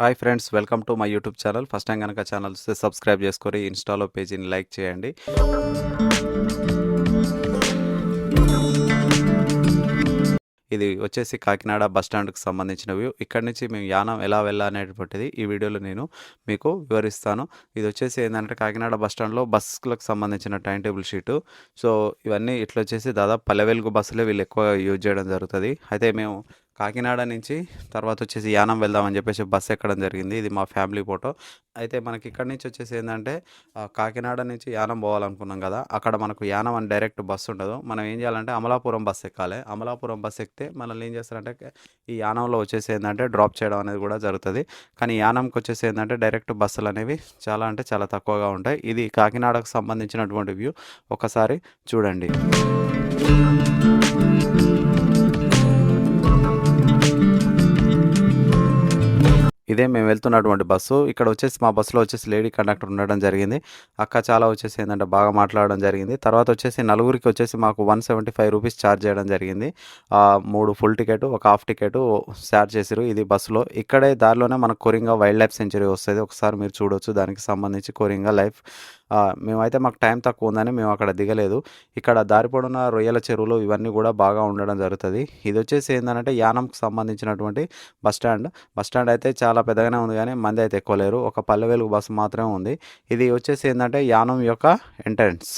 Hi friends welcome to my YouTube channel. First time కనుక channel వస్తే subscribe చేసుకొని ఇన్స్టాలో పేజీని లైక్ చేయండి. ఇది వచ్చేసి కాకినాడ బస్ స్టాండ్కి సంబంధించిన వ్యూ. ఇక్కడ నుంచి మేము యానం ఎలా వెళ్ళాలనేటువంటిది ఈ వీడియోలో నేను మీకు వివరిస్తాను. ఇది వచ్చేసి ఏంటంటే కాకినాడ బస్ స్టాండ్లో బస్సులకు సంబంధించిన టైం టేబుల్ షీటు. సో ఇవన్నీ ఇట్లా వచ్చేసి దాదాపు పల్లెవెలుగు బస్సులే వీళ్ళు ఎక్కువ యూజ్ చేయడం జరుగుతుంది. అయితే మేము కాకినాడ నుంచి తర్వాత వచ్చేసి యానం వెళ్దామని చెప్పేసి బస్సు ఎక్కడం జరిగింది. ఇది మా ఫ్యామిలీ ఫోటో. అయితే మనకి ఇక్కడ నుంచి వచ్చేసి ఏంటంటే కాకినాడ నుంచి యానం పోవాలనుకున్నాం కదా అక్కడ మనకు యానం అని డైరెక్ట్ బస్సు ఉండదు. మనం ఏం చేయాలంటే అమలాపురం బస్సు ఎక్కాలి. అమలాపురం బస్సు ఎక్కితే మనల్ని ఏం చేస్తారంటే ఈ యానంలో వచ్చేసి ఏంటంటే డ్రాప్ చేయడం అనేది కూడా జరుగుతుంది. కానీ యానంకి వచ్చేసి ఏంటంటే డైరెక్ట్ బస్సులు అనేవి చాలా అంటే చాలా తక్కువగా ఉంటాయి. ఇది కాకినాడకు సంబంధించినటువంటి వ్యూ. ఒకసారి చూడండి. ఇదే మేము వెళ్తున్నటువంటి బస్సు. ఇక్కడ వచ్చేసి మా బస్సులో వచ్చేసి లేడీ కండక్టర్ ఉండడం జరిగింది. అక్క చాలా వచ్చేసి ఏంటంటే బాగా మాట్లాడడం జరిగింది. తర్వాత వచ్చేసి నలుగురికి వచ్చేసి మాకు one seventy five rupees charge చేయడం జరిగింది. మూడు ఫుల్ టికెట్ ఒక హాఫ్ టికెట్ ఛార్జ్ చేసారు ఇది బస్సులో. ఇక్కడే దారిలోనే మనకు కొరింగా వైల్డ్ లైఫ్ సెంచరీ వస్తుంది. ఒకసారి మీరు చూడొచ్చు. దానికి సంబంధించి కొరింగా లైఫ్ మేమైతే మాకు టైం తక్కువ ఉందని మేము అక్కడ దిగలేదు. ఇక్కడ దారిపడున్న రొయ్యల చెరువులు ఇవన్నీ కూడా బాగా ఉండడం జరుగుతుంది. ఇది వచ్చేసి ఏంటంటే యానంకు సంబంధించినటువంటి బస్ స్టాండ్. బస్ స్టాండ్ అయితే చాలా పెద్దగానే ఉంది కానీ మంది అయితే ఎక్కువ లేరు. ఒక పల్లె వెలుగు బస్సు మాత్రమే ఉంది. ఇది వచ్చేసి ఏంటంటే యానం యొక్క ఎంట్రన్స్.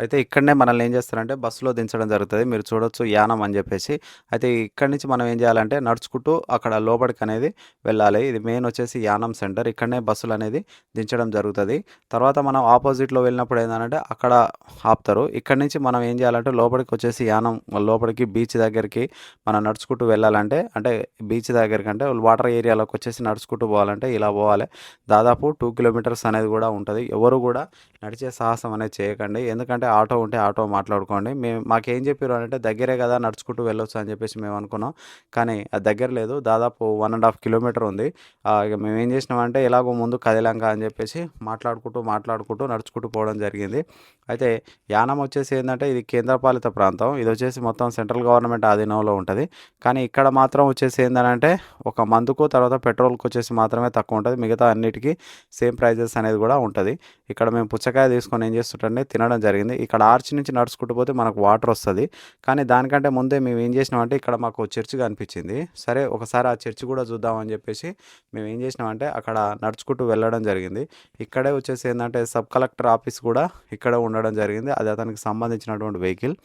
అయితే ఇక్కడనే మనల్ని ఏం చేస్తారంటే బస్సులో దించడం జరుగుతుంది. మీరు చూడొచ్చు యానం అని చెప్పేసి. అయితే ఇక్కడ నుంచి మనం ఏం చేయాలంటే నడుచుకుంటూ అక్కడ లోపలికి అనేది వెళ్ళాలి. ఇది మెయిన్ వచ్చేసి యానం సెంటర్. ఇక్కడనే బస్సులు అనేది దించడం జరుగుతుంది. తర్వాత మనం ఆపోజిట్లో వెళ్ళినప్పుడు ఏంటంటే అక్కడ ఆపుతారు. ఇక్కడ నుంచి మనం ఏం చేయాలంటే లోపలికి వచ్చేసి యానం లోపలికి బీచ్ దగ్గరికి మనం నడుచుకుంటూ వెళ్ళాలంటే అంటే బీచ్ దగ్గరికి అంటే వాటర్ ఏరియాలోకి వచ్చేసి నడుచుకుంటూ పోవాలంటే ఇలా పోవాలి. దాదాపు టూ కిలోమీటర్స్ అనేది కూడా ఉంటుంది. ఎవరు కూడా నడిచే సాహసం అనేది చేయకండి. ఎందుకంటే ఆటో ఉంటే ఆటో మాట్లాడుకోండి. మేము మాకేం చెప్పారు అంటే దగ్గరే కదా నడుచుకుంటూ వెళ్ళొచ్చు అని చెప్పేసి మేము అనుకున్నాం. కానీ అది దగ్గర లేదు. దాదాపు వన్ అండ్ హాఫ్ కిలోమీటర్ ఉంది. ఇక మేము ఏం చేసినామంటే ఎలాగో ముందు కదిలాంక అని చెప్పేసి మాట్లాడుకుంటూ మాట్లాడుకుంటూ నడుచుకుంటూ పోవడం జరిగింది. అయితే యానం వచ్చేసి ఏంటంటే ఇది కేంద్రపాలిత ప్రాంతం. ఇది వచ్చేసి మొత్తం సెంట్రల్ గవర్నమెంట్ ఆధీనంలో ఉంటుంది. కానీ ఇక్కడ మాత్రం వచ్చేసి ఏంటంటే ఒక మందుకు తర్వాత పెట్రోల్కి వచ్చేసి మాత్రమే తక్కువ ఉంటుంది. మిగతా అన్నిటికీ సేమ్ ప్రైజెస్ అనేది కూడా ఉంటుంది. ఇక్కడ మేము పుచ్చకాయ తీసుకొని ఏం చేస్తుంటే తినడం జరిగింది. ఇక్కడ ఆర్చ్ నుంచి నడుచుకుంటూ పోతే మనకు వాటర్ వస్తుంది. కానీ దానికంటే ముందే మేము ఏం చేసినామంటే ఇక్కడ మాకు చర్చి కనిపించింది. సరే ఒకసారి ఆ చర్చి కూడా చూద్దామని చెప్పేసి మేము ఏం చేసినామంటే అక్కడ నడుచుకుంటూ వెళ్ళడం జరిగింది. ఇక్కడే వచ్చేసి ఏంటంటే సబ్ కలెక్టర్ ఆఫీస్ కూడా ఇక్కడ ఉండడం జరిగింది. అది అతనికి సంబంధించినటువంటి వెహికల్.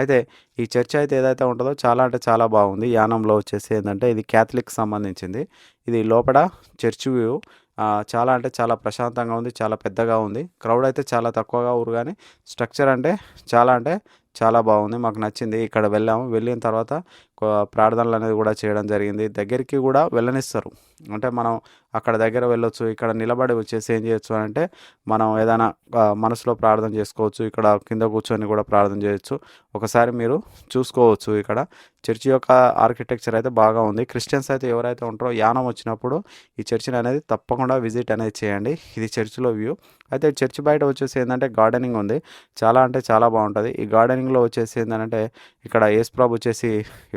అయితే ఈ చర్చ్ అయితే ఏదైతే ఉంటుందో చాలా అంటే చాలా బాగుంది. యానంలో వచ్చేసి ఏంటంటే ఇది క్యాథలిక్ సంబంధించింది. ఇది లోపల చర్చ్ వ్యూ. చాలా అంటే చాలా ప్రశాంతంగా ఉంది చాలా పెద్దగా ఉంది. క్రౌడ్ అయితే చాలా తక్కువగా ఊరు కానీ స్ట్రక్చర్ అంటే చాలా అంటే చాలా బాగుంది. మాకు నచ్చింది. ఇక్కడ వెళ్ళాము. వెళ్ళిన తర్వాత ప్రార్థనలు అనేది కూడా చేయడం జరిగింది. దగ్గరికి కూడా వెళ్ళనిస్తారు. అంటే మనం అక్కడ దగ్గర వెళ్ళొచ్చు ఇక్కడ నిలబడి వచ్చేసి ఏం చేయొచ్చు అంటే మనం ఏదైనా మనసులో ప్రార్థన చేసుకోవచ్చు ఇక్కడ కింద కూర్చొని కూడా ప్రార్థన చేయొచ్చు. ఒకసారి మీరు చూసుకోవచ్చు ఇక్కడ. చర్చి యొక్క ఆర్కిటెక్చర్ అయితే బాగా ఉంది. క్రిస్టియన్స్ అయితే ఎవరైతే ఉంటారో యానం వచ్చినప్పుడు ఈ చర్చిని అనేది తప్పకుండా విజిట్ అనేది చేయండి. ఇది చర్చిలో వ్యూ. అయితే చర్చి బయట వచ్చేసి ఏంటంటే గార్డెనింగ్ ఉంది. చాలా అంటే చాలా బాగుంటుంది. ఈ గార్డెనింగ్లో వచ్చేసి ఏంటంటే ఇక్కడ యేసు ప్రభు వచ్చేసి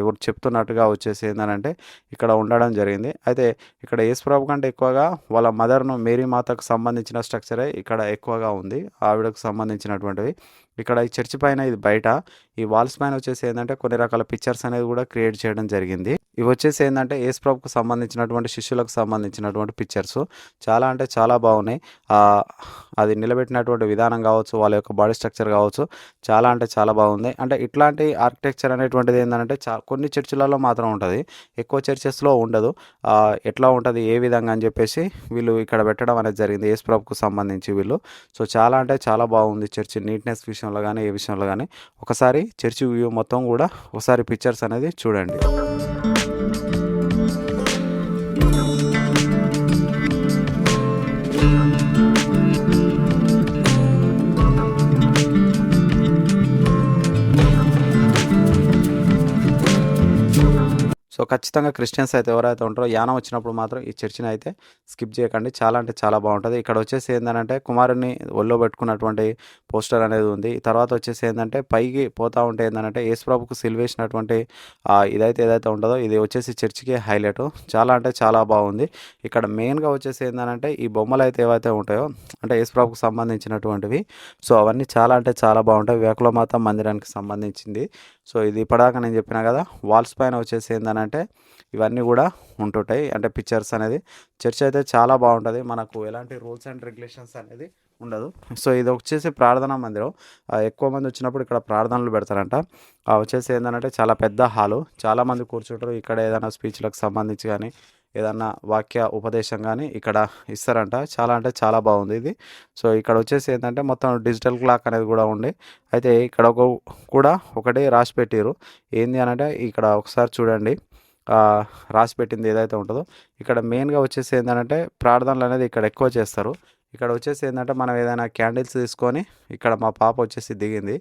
ఎవరు చెప్తున్నట్టుగా వచ్చేసి ఏంటంటే ఇక్కడ ఉండడం జరిగింది. అయితే ఇక్కడ యేసుప్రభు కంటే ఎక్కువగా వాళ్ళ మదర్ను మేరీ మాతకు సంబంధించిన స్ట్రక్చరే ఇక్కడ ఎక్కువగా ఉంది ఆవిడకు సంబంధించినటువంటివి. ఇక్కడ ఈ చర్చి పైన ఇది బయట. ఈ వాల్స్ పైన వచ్చేసి ఏంటంటే కొన్ని రకాల పిక్చర్స్ అనేది కూడా క్రియేట్ చేయడం జరిగింది. ఇవి వచ్చేసి ఏంటంటే యేసు ప్రభుకు సంబంధించినటువంటి శిష్యులకు సంబంధించినటువంటి పిక్చర్స్ చాలా అంటే చాలా బాగున్నాయి అది నిలబెట్టినటువంటి విధానం కావచ్చు వాళ్ళ యొక్క బాడీ స్ట్రక్చర్ కావచ్చు చాలా అంటే చాలా బాగుంది అంటే ఇట్లాంటి ఆర్కిటెక్చర్ అనేటువంటిది ఏంటంటే చా కొన్ని చర్చిలలో మాత్రం ఉంటుంది. ఎక్కువ చర్చెస్లో ఉండదు. ఎట్లా ఉంటుంది ఏ విధంగా అని చెప్పేసి వీళ్ళు ఇక్కడ పెట్టడం అనేది జరిగింది. యేసు ప్రభుకు సంబంధించి వీళ్ళు. సో చాలా అంటే చాలా బాగుంది చర్చి నీట్నెస్ విషయంలో కానీ ఏ విషయంలో కానీ ఒకసారి చర్చి వ్యూ మొత్తం కూడా ఒకసారి పిక్చర్స్ అనేది చూడండి. ఖచ్చితంగా క్రిస్టియన్స్ అయితే ఎవరైతే ఉంటారో యానం వచ్చినప్పుడు మాత్రం ఈ చర్చిని అయితే స్కిప్ చేయకండి. చాలా అంటే చాలా బాగుంటుంది. ఇక్కడ వచ్చేసి ఏంటంటే కుమారుని ఒళ్ళో పెట్టుకున్నటువంటి పోస్టర్ అనేది ఉంది. తర్వాత వచ్చేసి ఏంటంటే పైకి పోతా ఉంటే ఏంటంటే యేసుప్రభుకు సిల్వేసినటువంటి ఇదైతే ఏదైతే ఉంటుందో ఇది వచ్చేసి చర్చికి హైలైట్. చాలా అంటే చాలా బాగుంది. ఇక్కడ మెయిన్గా వచ్చేసి ఏంటంటే ఈ బొమ్మలు అయితే ఏవైతే ఉంటాయో అంటే యేసుప్రభుకు సంబంధించినటువంటివి సో అవన్నీ చాలా అంటే చాలా బాగుంటాయి. వేకులమాత మందిరానికి సంబంధించింది. సో ఇది ఇప్పటిదాకా నేను చెప్పిన కదా వాల్స్ పైన వచ్చేసి ఏంటంటే ఇవన్నీ కూడా ఉంటుంటాయి. అంటే పిక్చర్స్ అనేది చర్చ్ అయితే చాలా బాగుంటుంది. మనకు ఎలాంటి రూల్స్ అండ్ రెగ్యులేషన్స్ అనేది ఉండదు. సో ఇది వచ్చేసి ప్రార్థనా మందిరం. ఎక్కువ మంది వచ్చినప్పుడు ఇక్కడ ప్రార్థనలు పెడతారంట. వచ్చేసి ఏంటంటే చాలా పెద్ద హాలు. చాలామంది కూర్చుంటారు. ఇక్కడ ఏదైనా స్పీచ్లకు సంబంధించి కానీ ఏదన్నా వాక్య ఉపదేశం కానీ ఇక్కడ ఇస్తారంట. చాలా అంటే చాలా బాగుంది ఇది. సో ఇక్కడ వచ్చేసి ఏంటంటే మొత్తం డిజిటల్ క్లాక్ అనేది కూడా ఉండి అయితే ఇక్కడ ఒక కూడా ఒకటి రాసి పెట్టారు ఏంది అని అంటే ఇక్కడ ఒకసారి చూడండి. రాసి పెట్టింది ఏదైతే ఉంటుందో. ఇక్కడ మెయిన్గా వచ్చేసి ఏంటంటే ప్రార్థనలు అనేది ఇక్కడ ఎక్కువ చేస్తారు. ఇక్కడ వచ్చేసి ఏంటంటే మనం ఏదైనా క్యాండిల్స్ తీసుకొని ఇక్కడ మా పాప వచ్చేసి దిగింది.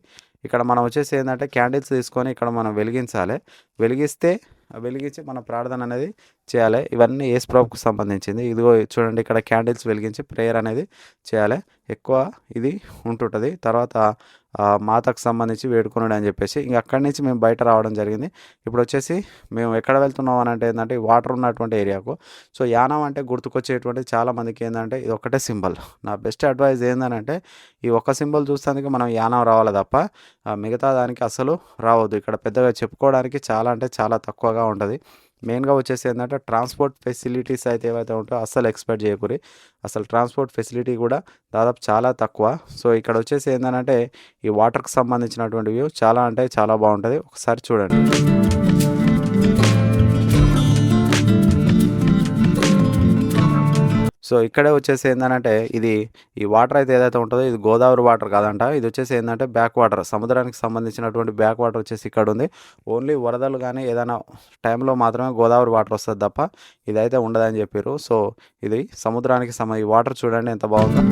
ఇక్కడ మనం వచ్చేసి ఏంటంటే క్యాండిల్స్ తీసుకొని ఇక్కడ మనం వెలిగించాలి. వెలిగిస్తే వెలిగించి మన ప్రార్థన అనేది చేయాలి. ఇవన్నీ ఏస్ ప్రభుకు సంబంధించింది. ఇదిగో చూడండి ఇక్కడ క్యాండిల్స్ వెలిగించి ప్రేయర్ అనేది చేయాలి. ఎక్కువ ఇది ఉంటుంటుంది. తర్వాత మాతకు సంబంధించి వేడుకున్నాడు అని చెప్పేసి ఇంక అక్కడి నుంచి మేము బయట రావడం జరిగింది. ఇప్పుడు వచ్చేసి మేము ఎక్కడ వెళ్తున్నాం అని అంటే ఏంటంటే వాటర్ ఉన్నటువంటి ఏరియాకు. సో యానం అంటే గుర్తుకొచ్చేటువంటి చాలా మందికి ఏంటంటే ఇది ఒకటే సింబల్. నా బెస్ట్ అడ్వైజ్ ఏంటంటే ఈ ఒక్క సింబల్ చూస్తానికి మనం యానం రావాలి తప్ప మిగతా దానికి అసలు రావద్దు. ఇక్కడ పెద్దగా చెప్పుకోవడానికి చాలా అంటే చాలా తక్కువగా ఉంటుంది. మెయిన్గా వచ్చేసి ఏంటంటే ట్రాన్స్పోర్ట్ ఫెసిలిటీస్ అయితే ఏవైతే ఉంటాయో అస్సలు ఎక్స్పెక్ట్ చేయకూరి అసలు ట్రాన్స్పోర్ట్ ఫెసిలిటీ కూడా దాదాపు చాలా తక్కువ. సో ఇక్కడ వచ్చేసి ఏంటంటే ఈ వాటర్కి సంబంధించినటువంటి వ్యూ చాలా అంటే చాలా బాగుంటుంది. ఒకసారి చూడండి. సో ఇక్కడే వచ్చేసి ఏంటంటే ఇది ఈ వాటర్ అయితే ఏదైతే ఉంటుందో ఇది గోదావరి వాటర్ కాదంట. ఇది వచ్చేసి ఏంటంటే బ్యాక్ వాటర్. సముద్రానికి సంబంధించినటువంటి బ్యాక్ వాటర్ వచ్చేసి ఇక్కడ ఉంది. ఓన్లీ వరదలు కానీ ఏదైనా టైంలో మాత్రమే గోదావరి వాటర్ వస్తుంది తప్ప ఇదైతే ఉండదని చెప్పారు సో ఇది సముద్రానికి సమ వాటర్ చూడండి ఎంత బాగుందో.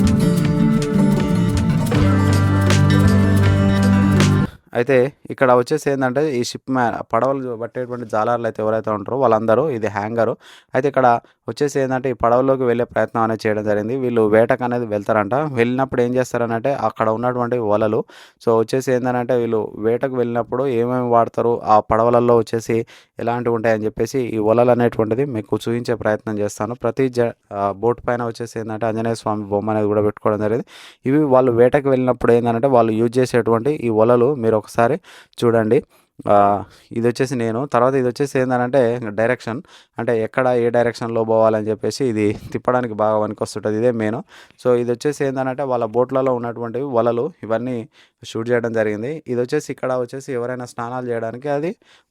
అయితే ఇక్కడ వచ్చేసి ఏంటంటే ఈ షిప్ మ్యాన్ పడవలు పట్టేటువంటి జాలర్లు అయితే ఎవరైతే ఉంటారో వాళ్ళందరూ ఇది హ్యాంగరు. అయితే ఇక్కడ వచ్చేసి ఏంటంటే ఈ పడవలోకి వెళ్ళే ప్రయత్నం అనేది చేయడం జరిగింది. వీళ్ళు వేటకు అనేది వెళ్తారంట. వెళ్ళినప్పుడు ఏం చేస్తారనంటే అక్కడ ఉన్నటువంటి వలలు. సో వచ్చేసి ఏంటంటే వీళ్ళు వేటకు వెళ్ళినప్పుడు ఏమేమి వాడతారు ఆ పడవలలో వచ్చేసి ఎలాంటివి ఉంటాయని చెప్పేసి ఈ వలలు అనేటువంటిది మీకు చూపించే ప్రయత్నం చేస్తాను. ప్రతి జ బోట్ పైన వచ్చేసి ఏంటంటే ఆంజనేయ స్వామి బొమ్మ అనేది కూడా పెట్టుకోవడం జరిగింది. ఇవి వాళ్ళు వేటకు వెళ్ళినప్పుడు ఏంటంటే వాళ్ళు యూజ్ చేసేటువంటి ఈ వలలు మీరు ఒకసారి చూడండి. ఇది వచ్చేసి నేను. తర్వాత ఇది వచ్చేసి ఏంటంటే డైరెక్షన్ అంటే ఎక్కడ ఏ డైరెక్షన్లో పోవాలని చెప్పేసి ఇది తిప్పడానికి బాగా వస్తుంటుంది ఇదే మెయిన్ సో ఇది వచ్చేసి ఏంటంటే వాళ్ళ బోట్లలో ఉన్నటువంటి వలలు ఇవన్నీ షూట్ చేయడం జరిగింది. ఇది వచ్చేసి ఇక్కడ వచ్చేసి ఎవరైనా స్నానాలు చేయడానికి అది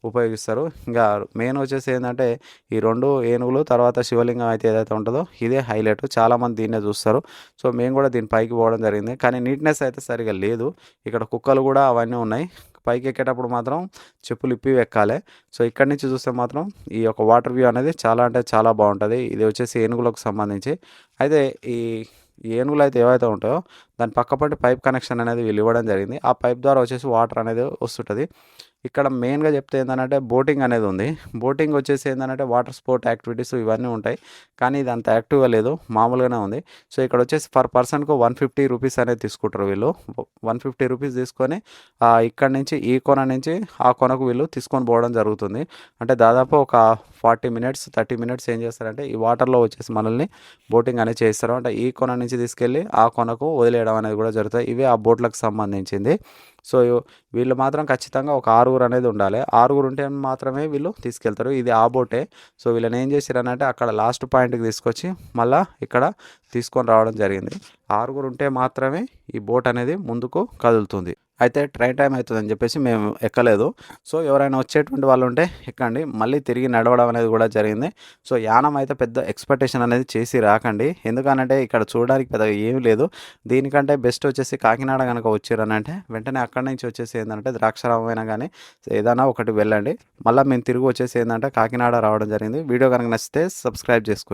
ఉపయోగిస్తారు. ఇంకా మెయిన్ వచ్చేసి ఏంటంటే ఈ రెండు ఏనుగులు తర్వాత శివలింగం అయితే ఏదైతే ఉంటుందో ఇదే హైలైట్ చాలామంది దీన్నే చూస్తారు. సో మేము కూడా దీని పైకి పోవడం జరిగింది. కానీ నీట్నెస్ అయితే సరిగా లేదు. ఇక్కడ కుక్కలు కూడా అవన్నీ ఉన్నాయి. పైకి ఎక్కేటప్పుడు మాత్రం చెప్పులు ఇప్పి ఎక్కాలి సో ఇక్కడి నుంచి చూస్తే మాత్రం ఈ యొక్క వాటర్ వ్యూ అనేది చాలా అంటే చాలా బాగుంటుంది. ఇది వచ్చేసి ఏనుగులకు సంబంధించి. అయితే ఈ ఈ ఏనుగులు అయితే ఏవైతే ఉంటాయో దాని పక్కపట్టి పైప్ కనెక్షన్ అనేది వీళ్ళు ఇవ్వడం జరిగింది. ఆ పైప్ ద్వారా వచ్చేసి వాటర్ అనేది వస్తుంటుంది. ఇక్కడ మెయిన్గా చెప్తే ఏంటంటే బోటింగ్ అనేది ఉంది. బోటింగ్ వచ్చేసి ఏంటంటే వాటర్ స్పోర్ట్ యాక్టివిటీస్ ఇవన్నీ ఉంటాయి. కానీ ఇది అంత యాక్టివ్గా లేదు. మామూలుగానే ఉంది. సో ఇక్కడ వచ్చేసి పర్ పర్సన్కు వన్ ఫిఫ్టీ రూపీస్ అనేది తీసుకుంటారు వీళ్ళు. వన్ ఫిఫ్టీ రూపీస్ తీసుకొని ఇక్కడ నుంచి ఈ కొన నుంచి ఆ కొనకు వీళ్ళు తీసుకొని పోవడం జరుగుతుంది. అంటే దాదాపు ఒక ఫార్టీ మినిట్స్ థర్టీ మినిట్స్ ఏం చేస్తారంటే ఈ వాటర్లో వచ్చేసి మనల్ని బోటింగ్ అనేది చేస్తారు అంటే ఈ కొన నుంచి తీసుకెళ్ళి ఆ కొనకు వదిలేయడం అనేది కూడా జరుగుతుంది. ఇవి ఆ బోట్లకు సంబంధించింది. సో వీళ్ళు మాత్రం ఖచ్చితంగా ఒక ఆరుగురు అనేది ఉండాలి. ఆరుగురు ఉంటే మాత్రమే వీళ్ళు తీసుకెళ్తారు. ఇది ఆ బోటే. సో వీళ్ళని ఏం చేశారనంటే అక్కడ లాస్ట్ పాయింట్కి తీసుకొచ్చి మళ్ళీ ఇక్కడ తీసుకొని రావడం జరిగింది. ఆరుగురు ఉంటే మాత్రమే ఈ బోట్ అనేది ముందుకు కదులుతుంది. అయితే ట్రైన్ టైం అవుతుందని చెప్పేసి మేము ఎక్కలేదు. సో ఎవరైనా వచ్చేటువంటి వాళ్ళు ఉంటే ఎక్కండి. మళ్ళీ తిరిగి నడవడం అనేది కూడా జరిగింది. సో యానం అయితే పెద్ద ఎక్స్పెక్టేషన్ అనేది చేసి రాకండి. ఎందుకనంటే ఇక్కడ చూడడానికి పెద్ద ఏమీ లేదు. దీనికంటే బెస్ట్ వచ్చేసి కాకినాడ కనుక వచ్చారనంటే వెంటనే అక్కడి నుంచి వచ్చేసి ఏంటంటే ద్రాక్షారామైనా కానీ ఏదైనా ఒకటి వెళ్ళండి. మళ్ళీ మేము తిరిగి వచ్చేసి ఏంటంటే కాకినాడ రావడం జరిగింది. వీడియో కనుక నచ్చితే సబ్స్క్రైబ్ చేసుకోండి.